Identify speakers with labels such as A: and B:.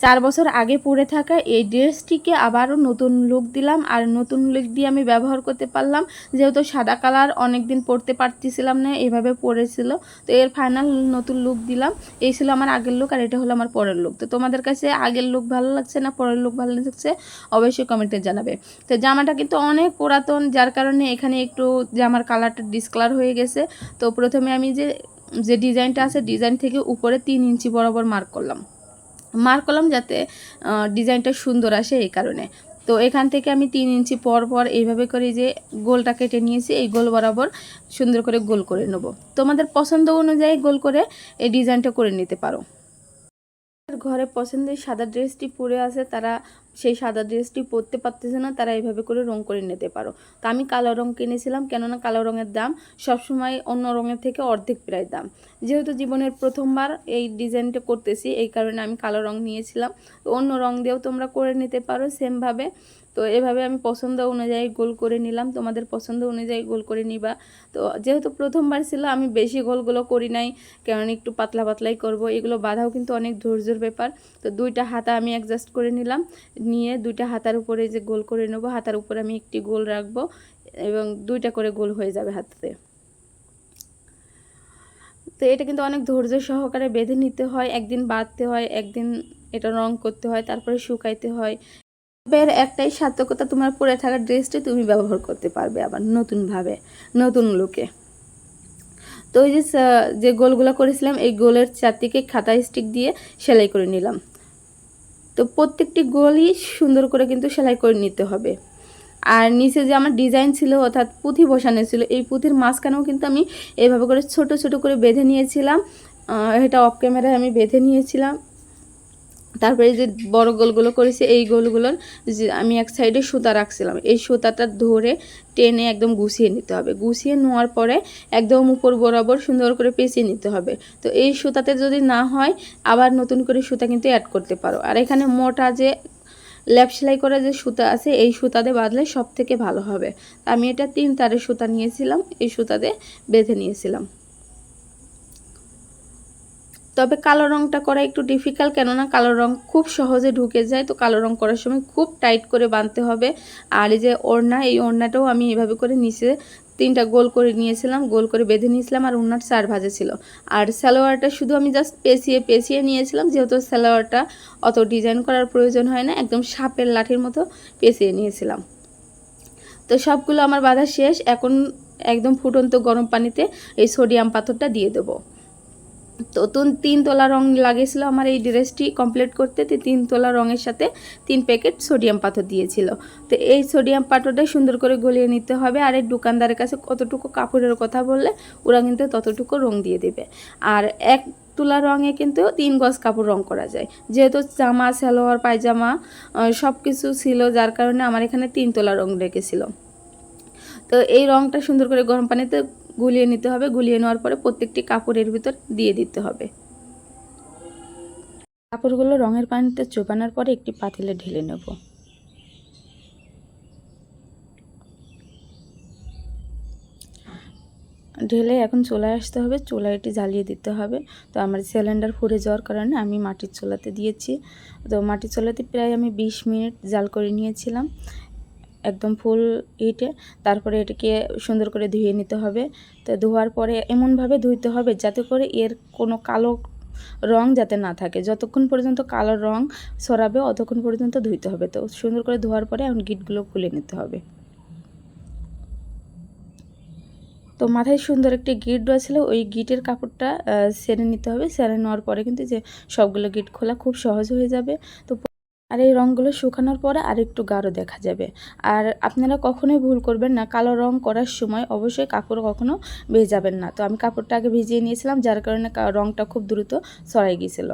A: চার বছর আগে পরে থাকা এই ড্রেসটিকে আবারও নতুন লুক দিলাম। আর নতুন লুক দিয়ে আমি ব্যবহার করতে পারলাম। যেহেতু সাদা কালার অনেক দিন পরতে পারতেছিলাম না, এভাবে পরেছিল তো এর ফাইনাল নতুন লুক দিলাম। এই ছিল আমার আগের লুক আর এটা হলো আমার পরের লুক তো তোমাদের কাছে আগের লুক ভালো লাগছে না, পরের লুক ভালো লাগছে? অবশ্যই কমেন্টে জানাবে। তো জামাটা কিন্তু অনেক পুরাতন, যার কারণে এখানে একটু জামার কালারটা ডিসকালার হয়ে গেছে। তো প্রথমে আমি যে যে ডিজাইনটা আছে ডিজাইন থেকে উপরে তিন ইঞ্চি বরাবর মার্ক করলাম। মার্ক করলাম যাতে ডিজাইনটা সুন্দর আসে এই কারণে। তো এখান থেকে আমি তিন ইঞ্চি পর পর এইভাবে করে যে গোলটা কেটে নিয়েছি, এই গোল বরাবর সুন্দর করে গোল করে নেব। তোমাদের পছন্দ অনুযায়ী গোল করে এই ডিজাইনটা করে নিতে পারো। ঘরে পছন্দের সাদা ড্রেসটি পরে আছে, তারা সেই সাদা ড্রেসটি পরতে পারতেছে না, তারা এইভাবে করে রং করে নিতে পারো। তো আমি কালো রং কিনেছিলাম, কেননা কালো রঙের দাম সবসময় অন্য রঙের থেকে অর্ধেক প্রায় দাম। যেহেতু জীবনের প্রথমবার এই ডিজাইনটা করতেছি, এই কারণে আমি কালো রং নিয়েছিলাম। তো অন্য রং দিয়েও তোমরা করে নিতে পারো সেমভাবে তো এভাবে আমি পছন্দ অনুযায়ী গোল করে নিলাম, তোমাদের পছন্দ অনুযায়ী গোল করে নিবা। তো যেহেতু প্রথমবার ছিল, আমি বেশি গোলগুলো করি নাই কারণ একটু পাতলা পাতলাই করব, এগুলো বাঁধাও কিন্তু অনেক ধৈর্যর ব্যাপার। তো দুইটা হাতা আমি অ্যাডজাস্ট করে নিলাম। নিয়ে দুইটা হাতার উপরে যে গোল করে নেব, হাতার উপরে আমি একটি গোল রাখব এবং দুইটা করে গোল হয়ে যাবে হাতে। তো এটা কিন্তু অনেক ধৈর্য সহকারে বেঁধে নিতে হয়, একদিন বাঁধতে হয়, একদিন এটা রং করতে হয়, তারপরে শুকাইতে হয়। এর একটাই সার্থকতা, তোমার পরে থাকা ড্রেসটি তুমি ব্যবহার করতে পারবে আবার নতুনভাবে, নতুন লুকে। তো ওই যে যে গোলগুলো করেছিলাম, এই গোলের চারদিকে খাতা স্টিক দিয়ে সেলাই করে নিলাম। তো প্রত্যেকটি গোলই সুন্দর করে কিন্তু সেলাই করে নিতে হবে। আর নিচে যে আমার ডিজাইন ছিল অর্থাৎ পুঁথি বসানো ছিল, এই পুঁথির মাঝখানেও কিন্তু আমি এইভাবে করে ছোট ছোট করে বেঁধে নিয়েছিলাম। এটা অফ ক্যামেরায় আমি বেঁধে নিয়েছিলাম। তারপরে যে বড় গোলগুলো করেছি, এই গোলগুলোর যে আমি এক সাইডে সুতা রাখছিলাম। এই সুতাটা ধরে টেনে একদম গুছিয়ে নিতে হবে। গুছিয়ে নেওয়ার পরে একদম উপর বরাবর সুন্দর করে পেঁচিয়ে নিতে হবে। তো এই সুতাতে যদি না হয়, আবার নতুন করে সুতা কিন্তু অ্যাড করতে পারো। আর এখানে মোটা যে ল্যাপ সেলাই করা যে সুতা আছে, এই সুতাতে বাঁধলে সব থেকে ভালো হবে। আমি এটা তিন তারের সুতা নিয়েছিলাম, এই সুতাতে বেঁধে নিয়েছিলাম। তবে কালো রংটা করা একটু ডিফিকাল্ট কেননা কালো রং খুব সহজে ঢুকে যায়। তো কালো রং করার সময় খুব টাইট করে বাঁধতে হবে। আর এই যে ওড়না, এই ওড়নাটাও আমি এভাবে করে নিচে তিনটা গোল করে নিয়েছিলাম, গোল করে বেঁধে নিয়েছিলাম আর ওড়নার চার ভাজে ছিল। আর সালোয়ারটা শুধু আমি জাস্ট পেঁচিয়ে পেঁচিয়ে নিয়েছিলাম, যেহেতু সালোয়ারটা অত ডিজাইন করার প্রয়োজন হয় না, একদম সাপের লাঠির মতো পেঁচিয়ে নিয়েছিলাম। তো সবগুলো আমার বাঁধা শেষ। এখন একদম ফুটন্ত গরম পানিতে এই সোডিয়াম পাথরটা দিয়ে দেবো। তো তুন- তিন তোলা রং লাগিয়েছিল আমার এই ড্রেসটি কমপ্লিট করতে। তিন তোলা রঙের সাথে তিন প্যাকেট সোডিয়াম পাথর দিয়েছিল। তো এই সোডিয়াম পাথরটা সুন্দর করে গলিয়ে নিতে হবে। আর এই দোকানদারের কাছে কতটুকু কাপড়ের কথা বললে, ওরা কিন্তু ততটুকু রং দিয়ে দেবে। আর এক তুলা রঙে কিন্তু তিন গজ কাপড় রং করা যায়। যেহেতু জামা, সালোয়ার, পায়জামা সব কিছু ছিল, যার কারণে আমার এখানে তিন তোলা রং রেখেছিল। তো এই রংটা সুন্দর করে গরম পানিতে গুলিয়ে নিতে হবে। গুলিয়ে নেওয়ার পরে প্রত্যেকটি কাপড়ের ভিতর দিয়ে দিতে হবে। কাপড়গুলো রঙের পানিতে চোপানোর পরে একটি পাতিলে ঢেলে নেব। ঢেলে এখন চুলায় আসতে হবে। চুলাইটি জ্বালিয়ে দিতে হবে। তো আমার সিলিন্ডার ফুরে যাওয়ার কারণে আমি মাটির চুলাতে দিয়েছি। তো মাটির চুলাতে প্রায় আমি বিশ মিনিট জাল করে নিয়েছিলাম। একদম ফুল হিটে তারপরে এটাকে সুন্দর করে ধুয়ে নিতে হবে। তো ধোয়ার পরে এমনভাবে ধুইতে হবে যাতে করে এর কোনো কালো রং যাতে না থাকে। যতক্ষণ পর্যন্ত কালো রং সরাবে, অতক্ষণ পর্যন্ত ধুইতে হবে। তো সুন্দর করে ধোয়ার পরে এখন গিটগুলো খুলে নিতে হবে। তো মাথায় সুন্দর একটি গিট ছিল ওই গিটের কাপড়টা সেরে নিতে হবে। সেরে নেওয়ার পরে কিন্তু যে সবগুলো গিট খোলা খুব সহজ হয়ে যাবে। তো আর এই রঙগুলো শুকানোর পরে আর একটু গাঢ় দেখা যাবে। আর আপনারা কখনোই ভুল করবেন না, কালো রং করার সময় অবশ্যই কাপড় কখনো ভেজাবেন না। তো আমি কাপড়টা আগে ভিজিয়ে নিয়েছিলাম, যার কারণে রংটা খুব দ্রুত সরাই গিয়েছিল।